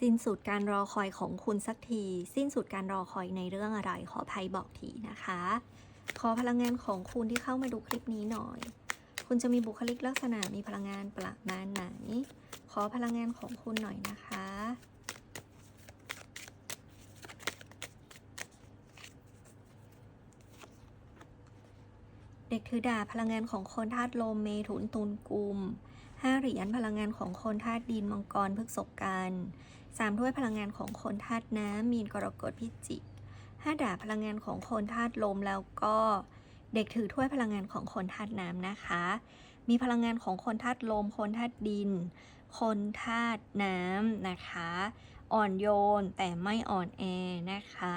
สิ้นสุดการรอคอยของคุณสักที สิ้นสุดการรอคอยในเรื่องอะไร ขอภัยบอกทีนะคะ ขอพลังงานของคุณที่เข้ามาดูคลิปนี้หน่อย คุณจะมีบุคลิกลักษณะมีพลังงานประมาณไหน ขอพลังงานของคุณหน่อยนะคะเด็กถือดาบพลังงานของคนธาตุลมเมถุนตุลกุมห้าเหรียญพลังงานของคนธาตุดินมังกรพฤกษกกัน สามถ้วยพลังงานของคนธาตุน้ำมีนกรกฎพิจิกห้าดาบพลังงานของคนธาตุลมแล้วก็เด็กถือถ้วยพลังงานของคนธาตุน้ำนะคะ มีพลังงานของคนธาตุลม คนธาตุดิน คนธาตุน้ำนะคะ อ่อนโยนแต่ไม่อ่อนแอนะคะ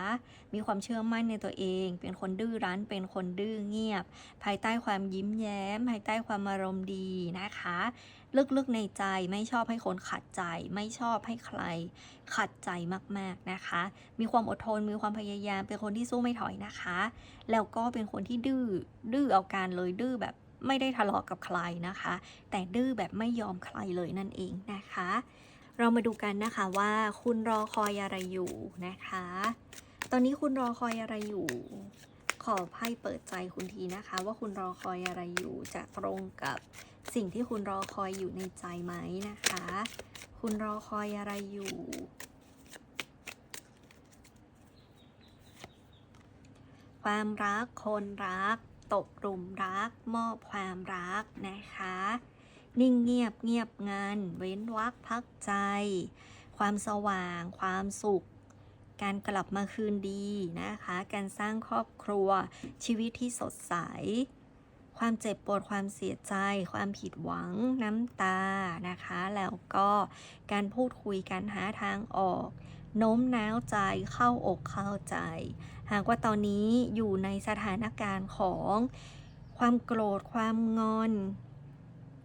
มีความเชื่อมั่นในตัวเอง เป็นคนดื้อรั้น เป็นคนดื้อเงียบ ภายใต้ความยิ้มแย้ม ภายใต้ความอารมณ์ดีนะคะ ลึกๆในใจไม่ชอบให้คนขัดใจ ไม่ชอบให้ใคร ขัดใจมากๆนะคะ มีความอดทน มีความพยายาม เป็นคนที่สู้ไม่ถอยนะคะ แล้วก็เป็นคนที่ดื้อ ดื้อเอาการเลยดื้อแบบไม่ได้ทะเลาะกับใครนะคะ แต่ดื้อแบบไม่ยอมใครเลยนั่นเองนะคะ เรามาดูกันนะคะว่าคุณรอคอยอะไรอยู่นะคะ ตอนนี้คุณรอคอยอะไรอยู่ ขอไพ่เปิดใจคุณทีนะคะ ว่าคุณรอคอยอะไรอยู่จะตรงกับสิ่งที่คุณรอคอยอยู่ในใจไหมนะคะ คุณรอคอยอะไรอยู่ความรักคนรัก ตกหลุมรัก มอบความรักนะคะ นิ่งเงียบเงียบงันเว้นวักพักใจ ความสว่าง ความสุข การกลับมาคืนดีนะคะ การสร้างครอบครัว ชีวิตที่สดใส ความเจ็บปวดความเสียใจ ความผิดหวังน้ำตานะคะ แล้วก็การพูดคุยการหาทางออก โน้มน้าวใจเข้าอกเข้าใจ หากว่าตอนนี้อยู่ในสถานการณ์ของความโกรธความงอน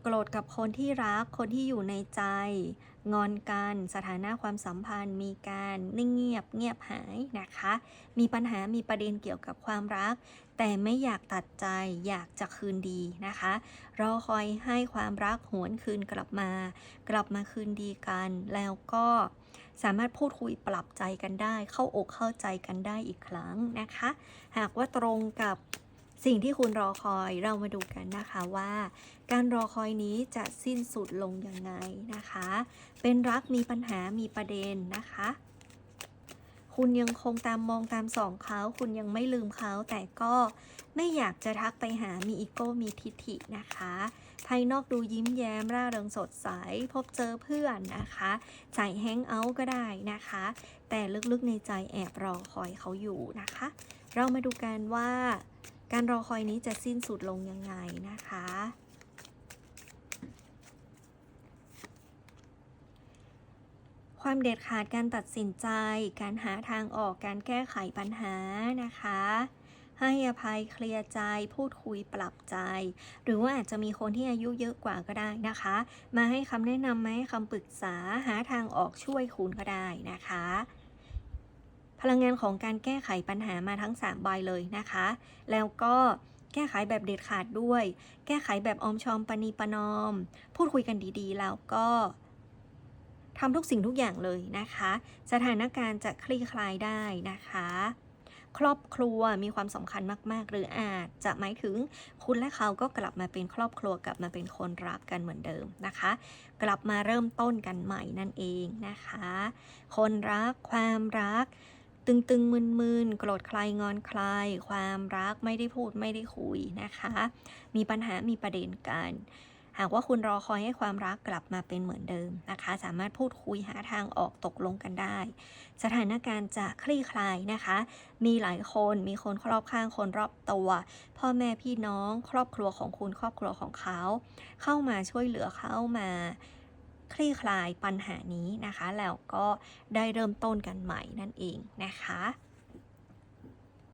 โกรธกับคนที่รัก คนที่อยู่ในใจ งอนกัน สถานะความสัมพันธ์ มีการนิ่งเงียบเงียบหายนะคะ มีปัญหา มีประเด็นเกี่ยวกับความรัก แต่ไม่อยากตัดใจ อยากจะคืนดีนะคะ รอคอยให้ความรักหวนคืนกลับมา กลับมาคืนดีกัน แล้วก็สามารถพูดคุยปรับใจกันได้ เข้าอกเข้าใจกันได้อีกครั้งนะคะ หากว่าตรงกับ สิ่งที่คุณรอคอยเรามาดูกันนะคะว่า การรอคอยนี้จะสิ้นสุดลงยังไงนะคะ เป็นรักมีปัญหามีประเด็นนะคะ คุณยังคงตามมองตามสองเขาคุณยังไม่ลืมเขาแต่ก็ไม่อยากจะทักไปหามีอีโก้มีทิฐินะคะ ภายนอกดูยิ้มแย้มร่าเริงสดใส พบเจอเพื่อนนะคะใส่แฮงเอาท์ก็ได้นะคะ แต่ลึกๆในใจแอบรอคอยเขาอยู่นะคะ เรามาดูกันว่า การรอคอยนี้จะสิ้นสุดลงยังไงนะคะ ความเด็ดขาดการตัดสินใจ การหาทางออกการแก้ไขปัญหานะคะ ให้อภัยเคลียร์ใจ พูดคุยปรับใจ หรือว่าอาจจะมีคนที่อายุเยอะกว่าก็ได้นะคะ มาให้คำแนะนำมาให้คำปรึกษาหาทางออกช่วยคุณก็ได้นะคะ พลังงานของการแก้ไขปัญหามาทั้ง 3 ใบเลยนะคะ แล้วก็แก้ไขแบบเด็ดขาดด้วย แก้ไขแบบออมชอมปณีปนอม พูดคุยกันดีๆ แล้วก็ทำทุกสิ่งทุกอย่างเลยนะคะ สถานการณ์จะคลี่คลายได้นะคะ ครอบครัวมีความสำคัญมากๆ หรืออาจจะหมายถึงคุณและเขาก็กลับมาเป็นครอบครัวกลับมาเป็นคนรักกันเหมือนเดิมนะคะ กลับมาเริ่มต้นกันใหม่นั่นเองนะคะ คนรักความรัก ตึงตึงมึนมึนๆโกรธใครงอนใคร ความรักไม่ได้พูดไม่ได้คุยนะคะ มีปัญหามีประเด็นกัน หากว่าคุณรอคอยให้ความรักกลับมาเป็นเหมือนเดิมนะคะ สามารถพูดคุยหาทางออกตกลงกันได้ สถานการณ์จะคลี่คลายนะคะ มีหลายคนมีคนรอบข้างคนรอบตัว พ่อแม่พี่น้อง ครอบครัวของคุณครอบครัวของเขา เข้ามาช่วยเหลือเข้ามา คลี่คลายปัญหานี้นะคะ แล้วก็ได้เริ่มต้นกันใหม่นั่นเองนะคะ